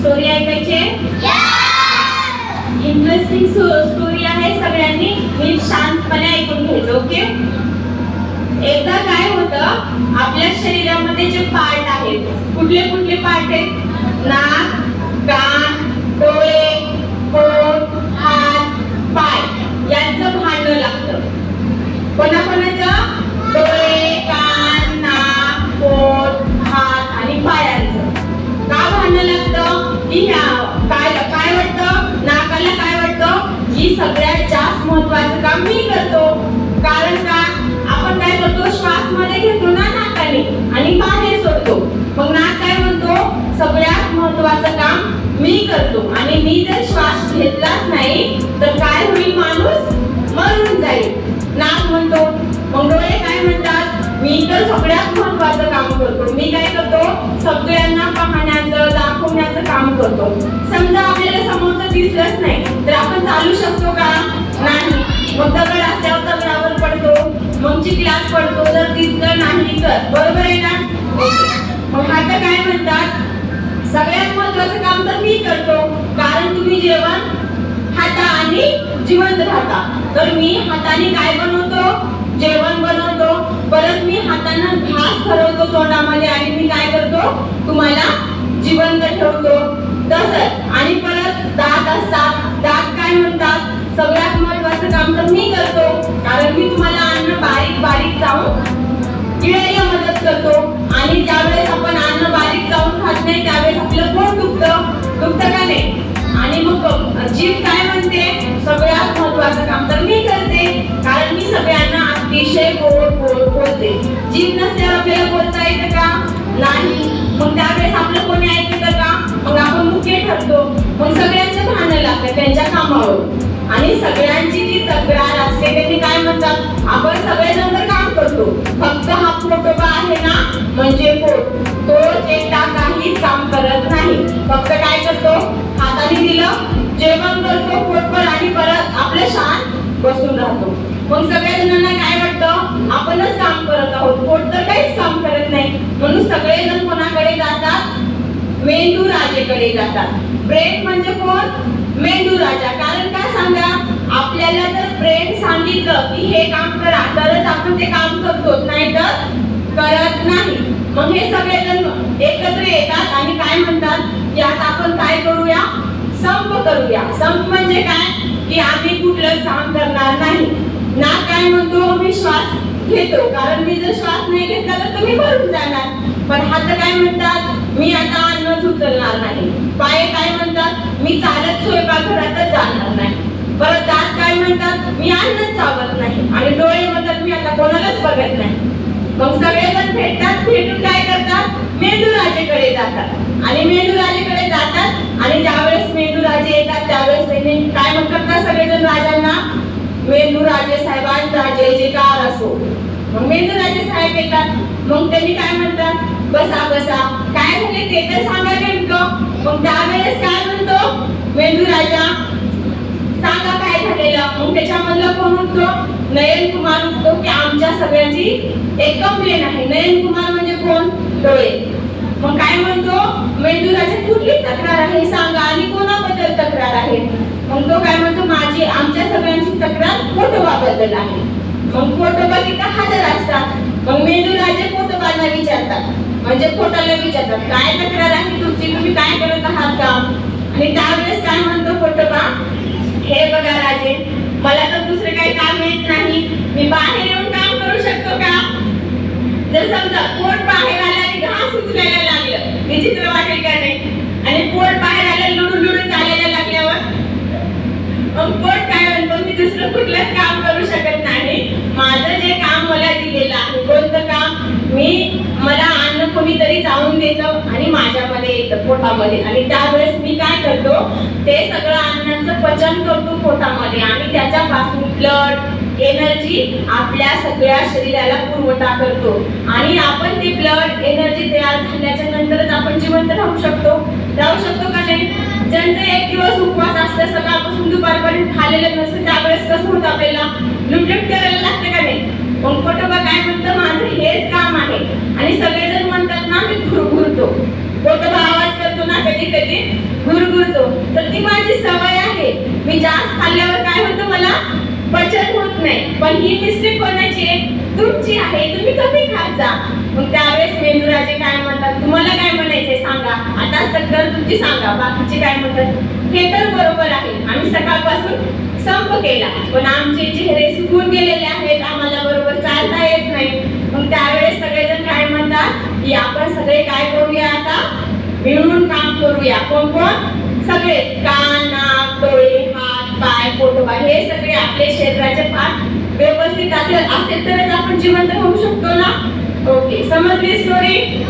Story ऐकायची interesting story आहे सगळ्यांनी. मी शांतपणे ऐकून घ्यायचं ओके एकदा काय होतं आपल्या शरीरामध्ये जे पार्ट आहेत कुठले कुठले पार्ट आहेत? नाक कान डोळे पोट हात पाय यांचं भांडण लागतं. कोणाकोणाचं? घेतलाच नाही तर काय होईल माणूस? मरून जाईल. नाक म्हणतो मग डोळे काय म्हणतात? मी तर सगळ्यात महत्वाचं काम करतो. मी काय करतो? सगळ्यांना पाहण्याचं दाखवण्याचं काम करतो. समजा आपल्याला समोरचं दिसलंच नाही तर आपण चालू शकतो का? नाही. मग दगड असल्यावर दगडावर पडतो. मग चिखलात पडतो जर दिसलं नाही तर. बरोबर आहे ना मग आता काय म्हणतात? सगळ्यात महत्वाचं काम तर मी करतो. कारण तुम्ही जेवण जिवंत राहता. तर मी हाताने काय बनवतो? जेवण बनवतो. परत मी हातांना घास ठरवतो तोंडामध्ये आणि मी काय करतो? तुम्हाला जिवंत ठेवतो. तसंच. आणि परत दात असतात. दात काय म्हणतात? सगळ्यात महत्वाचं काम तर मी करतो. कारण मी तुम्हाला अन्न बारीक बारीक जाऊन गिळायला मदत करतो. आणि ज्यावेळेस आपण अन्न बारीक जाऊन खात नाही त्यावेळेस आपलं पोट दुखतं. दुखतं का नाही? आणि मग जीभ काय म्हणते? सगळ्या महत्वाचं काम तर मी करते. कारण मी सगळ्यांना अतिशय गोड गोड बोलते. जीव नसल्यावर आपल्याला बोलता येतं का? नाही. मग त्यावेळेस आपलं कोणी ऐकतं का? मग आपण मुख्य ठरतो. मग सगळ्यांचं भांडण लागतं त्यांच्या कामावर. आणि सगळ्यांची जी तक्रार असते त्यांनी काय म्हणतात? आपण सगळेजण बसून राहतो. मग सगळ्या जणांना काय वाटतं? आपणच काम करत आहोत. पोट तर काहीच काम करत नाही. म्हणून सगळेजण कोणाकडे जातात? मेंदू राजेकडे जातात. ब्रेन म्हणजे कोण? मेंदू राजा. कारण काय सांगा? आपल्याला जर ब्रेन सांगितलं की हे काम करा तरच आपण ते काम करतो. नाही तर करत नाही. मग हे सगळेजण एकत्र येतात आणि काय म्हणतात? की आता आपण काय करूया? संप करूया. संप म्हणजे काय? की आम्ही कुठलं काम करणार नाही. ना काय म्हणतो आम्ही श्वास घेतो. कारण मी जर श्वास नाही घेतला तर तुम्ही भरून जाणार. पण हात काय म्हणतात? मी आता अन्न उचलणार नाही. पाय काय म्हणतात? मी चालत स्वयंपाकघरातच जाणार नाही. परत दात काय म्हणतात? मी अन्नच चावत नाही. आणि डोळे म्हणतात मी आता कोणालाच बघत नाही. मग सगळेजण भेटतात भेटून काय करतात? मेंदू राजेकडे जातात. आणि मेंदू राजेकडे जातात आणि ज्यावेळेस मेंदू राजे येतात त्यावेळेस त्यांनी काय म्हणतात ना राजांना मेंदू राजे साहेबांचा जय जयकार असो. मग मेंदू राजे साहेब येतात. मग त्यांनी काय म्हणतात? बसा बसा. काय झाले? ते तर सांगा नेमकं. मग त्यावेळेस काय म्हणतो? मेंदू राजा सांगा काय झालेलं? मग त्याच्यामधलं कोण म्हणतो नयन कुमार म्हणतो की आमच्या सगळ्यांची एक कंप्लेन आहे. नयन कुमार म्हणजे कोण? डोळे. मग काय म्हणतो? मेंदू राजा कुठली तक्रार आहे? सांगा. आणि कोणा तक्रार आहे मग तो काय म्हणतो माझी आमच्या सगळ्यांची फोटो फोटोबाबद्दल आहे मग फोटोबा तिथं हजर असतात? मग मेंदू राजे फोटोबाला विचारतात. म्हणजे फोटोला विचारतात. काय तक्रार आहे तुमची? तुम्ही काय करत आहात का? आणि त्यावेळेस काय म्हणतो फोटोबा हे बघा राजे मला तर दुसरं काही काम येत नाही. मी बाहेर येऊन काम करू शकतो का? जर समजा पोट बाहेर आलं आणि घास उचलायला लागलं विचित्र वाटेल का नाही? आणि पोट बाहेर आलं लुडू लुडू चालायला लागल्यावर? मग पोट काय मी दुसरं कुठलंच काम करू शकत नाही. माझं जे काम मला दिलेलं आहे कोणतं काम मी मला अन्न कोणीतरी जाऊन देतं आणि माझ्यामध्ये येतं पोटामध्ये. आणि त्यावेळेस मी काय करतो ते सगळं अन्नाचं पचन करतो पोटामध्ये आणि त्याच्यापासून ब्लड एनर्जी आपल्या सगळ्या शरीराला पुरवठा करतो. आणि आपण ते ब्लड एनर्जी तयार झाल्याच्या नंतरच आपण जिवंत राहू शकतो. राहू शकतो ज्यांचे एक दिवस उपवास असतं सकाळपासून दुपारपर्यंत खाल्लेलं नसतं त्यावेळेस कसं होतं आपल्याला? लुटलुट करायला लागते का नाही? मग पोटोबा काय म्हणतं? माझं हेच काम आहे. आणि सगळेजण म्हणतात ना मी घुरघुरतो पोटोबा आवाज करतो ना कधी कधी घुरघुरतो तर ती माझी सवय आहे. मी जास्त खाल्ल्यावर काय होतं मला? पचन होत नाही. पण ही मिस्टेक कोणाची आहे? तुमची आहे. तुम्ही कमी खात जा. मग त्यावेळेस मेंदुराजे काय म्हणतात? तुम्हाला काय म्हणतात? सांगा आता तक्रार तुमची सांगा बाकीचे काय म्हणतात? हे तर बरोबर आहे. आम्ही सकाळपासून संप केला. पण आमचे चेहरे सुकून गेलेले आहेत. आम्हाला बरोबर चालता येत नाही. मग त्यावेळेस सगळेजण काय म्हणतात? की आपण सगळे काय करूया आता? मिळून काम करूया. कोण कोण? सगळे. कान नाक डोळे हात पाय पोटोबा हे सगळे आपले शरीराचे पाठ व्यवस्थित असेल असेल तरच आपण जिवंत होऊ शकतो ना? ओके. समजली स्टोरी